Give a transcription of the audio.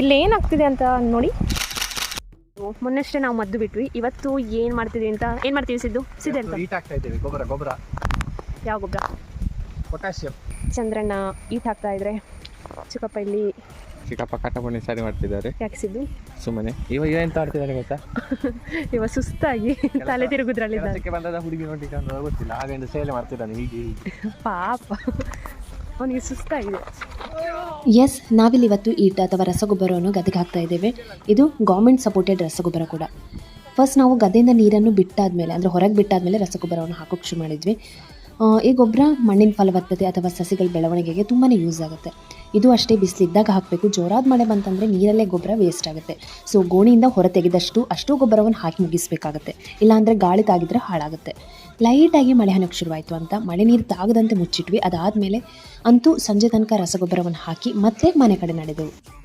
ಇಲ್ಲಿ ಏನಾಗ್ತಿದೆ ಅಂತ ನೋಡಿ. ಮೊನ್ನೆಷ್ಟೇ ನಾವು ಮದ್ದು ಬಿಟ್ವಿ. ಇವತ್ತು ಏನು ಮಾಡ್ತಿದ್ವಿ ಅಂತ ಏನು ಮಾಡ್ತೀವಿ ಸಿದ್ದು? ಸಿದ್ದೆ ಅಂತ ಹೀಟ್ ಆಗ್ತಾ ಇದ್ದೇವೆ. ಗೊಬ್ಬರ ಗೊಬ್ಬರ. ಯಾವ ಗೊಬ್ಬರ? ಪೊಟ್ಯಾಸಿಯಂ ಚಂದ್ರಣ್ಣ ಈಟ್ ಹಾಕ್ತಾ ಇದ್ರೆ ಚಿಕ್ಕಪ್ಪ ಇಲ್ಲಿ ಚಿಕ್ಕಪ್ಪ ಕಟ್ಟಪಣಿ ಸರಿ ಮಾಡ್ತಿದ್ದಾರೆ. ಯಾಕೆ ಸಿದ್ದು? ಸುಮ್ಮನೆ. ಇವಾಗ ಎಂತ ಮಾಡ್ತಿದ್ದಾರೆ ಗೊತ್ತಾ? ಇವ ಸುಸ್ತಾಗಿ ತಲೆ ತಿರುಗುದ್ರಲ್ಲಿ ಬಂದದ ಹುಡುಗಿ ನೋಡಿ ಗೊತ್ತಿಲ್ಲ. ಹಾಗೆ ಸೇಲೆ ಮಾಡ್ತಿದ್ದಾನೆ ಹೀಗೆ. ಪಾಪ. ಅವನಿಗೆ ಸುಸ್ತಾಗಿದೆ. ಎಸ್ ನಾವಿಲ್ಲಿ ಇವತ್ತು ಈಟ್ ಅಥವಾ ರಸಗೊಬ್ಬರವನ್ನು ಗದ್ದೆಗೆ ಹಾಕ್ತಾ ಇದ್ದೇವೆ. ಇದು ಗೌರ್ಮೆಂಟ್ ಸಪೋರ್ಟೆಡ್ ರಸಗೊಬ್ಬರ ಕೂಡ. ಫಸ್ಟ್ ನಾವು ಗದ್ದೆಯಿಂದ ನೀರನ್ನು ಬಿಟ್ಟಾದ್ಮೇಲೆ, ಅಂದರೆ ಹೊರಗೆ ಬಿಟ್ಟಾದ್ಮೇಲೆ ರಸಗೊಬ್ಬರವನ್ನು ಹಾಕೋಕ್ಕೆ ಶುರು ಮಾಡಿದ್ವಿ. ಈ ಗೊಬ್ಬರ ಮಣ್ಣಿನ ಫಲವತ್ತತೆ ಅಥವಾ ಸಸಿಗಳ ಬೆಳವಣಿಗೆಗೆ ತುಂಬಾ ಯೂಸ್ ಆಗುತ್ತೆ. ಇದು ಅಷ್ಟೇ ಬಿಸಿಲಿದ್ದಾಗ ಹಾಕಬೇಕು. ಜೋರಾದ ಮಳೆ ಬಂತಂದರೆ ನೀರಲ್ಲೇ ಗೊಬ್ಬರ ವೇಸ್ಟ್ ಆಗುತ್ತೆ. ಸೊ ಗೋಣಿಯಿಂದ ಹೊರ ತೆಗೆದಷ್ಟು ಅಷ್ಟು ಗೊಬ್ಬರವನ್ನು ಹಾಕಿ ಮುಗಿಸಬೇಕಾಗುತ್ತೆ. ಇಲ್ಲಾಂದರೆ ಗಾಳಿ ತಾಗಿದ್ರೆ ಹಾಳಾಗುತ್ತೆ. ಲೈಟಾಗಿ ಮಳೆ ಹನಕ್ಕೆ ಶುರುವಾಯಿತು ಅಂತ ಮಳೆ ನೀರು ತಾಗದಂತೆ ಮುಚ್ಚಿಟ್ವಿ. ಅದಾದಮೇಲೆ ಅಂತೂ ಸಂಜೆ ತನಕ ರಸಗೊಬ್ಬರವನ್ನು ಹಾಕಿ ಮತ್ತೆ ಮನೆ ಕಡೆ ನಡೆದೆವು.